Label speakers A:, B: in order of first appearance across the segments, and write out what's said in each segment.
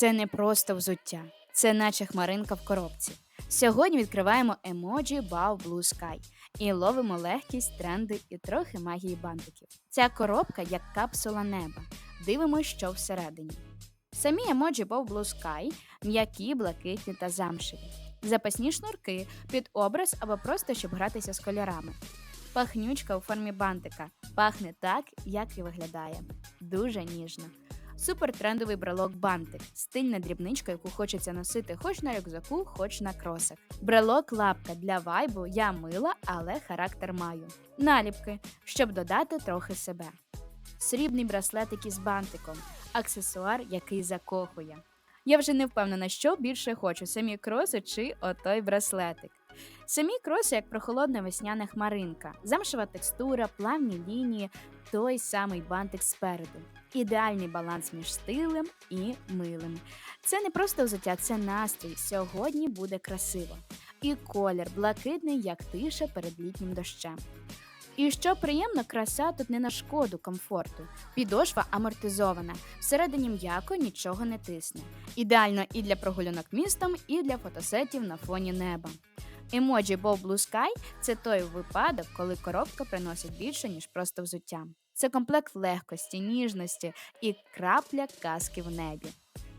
A: Це не просто взуття, це наче хмаринка в коробці. Сьогодні відкриваємо емоджі Bow Blue Sky і ловимо легкість, тренди і трохи магії бантиків. Ця коробка як капсула неба. Дивимось, що всередині. Самі емоджі Bow Blue Sky м'які, блакитні та замшеві. Запасні шнурки під образ або просто щоб гратися з кольорами. Пахнючка у формі бантика. Пахне так, як і виглядає. Дуже ніжно. Супертрендовий брелок бантик, стильна дрібничка, яку хочеться носити хоч на рюкзаку, хоч на кросах. Брелок лапка для вайбу я мила, але характер маю. Наліпки, щоб додати трохи себе. Срібний браслетик із бантиком, аксесуар, який закохує. Я вже не впевнена, що більше хочу: самі кроси чи отой браслетик. Самі кроси, як прохолодна весняна хмаринка, замшева текстура, плавні лінії, той самий бантик спереду. Ідеальний баланс між стилем і милим. Це не просто взуття, це настрій. Сьогодні буде красиво. І колір блакитний, як тиша перед літнім дощем. І що приємно, краса тут не на шкоду комфорту. Підошва амортизована, всередині м'яко нічого не тисне. Ідеально і для прогулянок містом, і для фотосетів на фоні неба. Емоджі Bow Blue Sky – це той випадок, коли коробка приносить більше, ніж просто взуття. Це комплект легкості, ніжності і крапля казки в небі.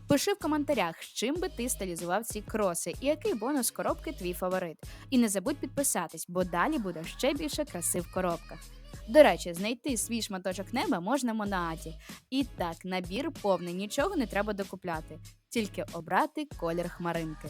A: Пиши в коментарях, з чим би ти стилізував ці кроси і який бонус коробки твій фаворит. І не забудь підписатись, бо далі буде ще більше краси в коробках. До речі, знайти свій шматочок неба можна в Монааті. І так, набір повний, нічого не треба докупляти, тільки обрати колір хмаринки.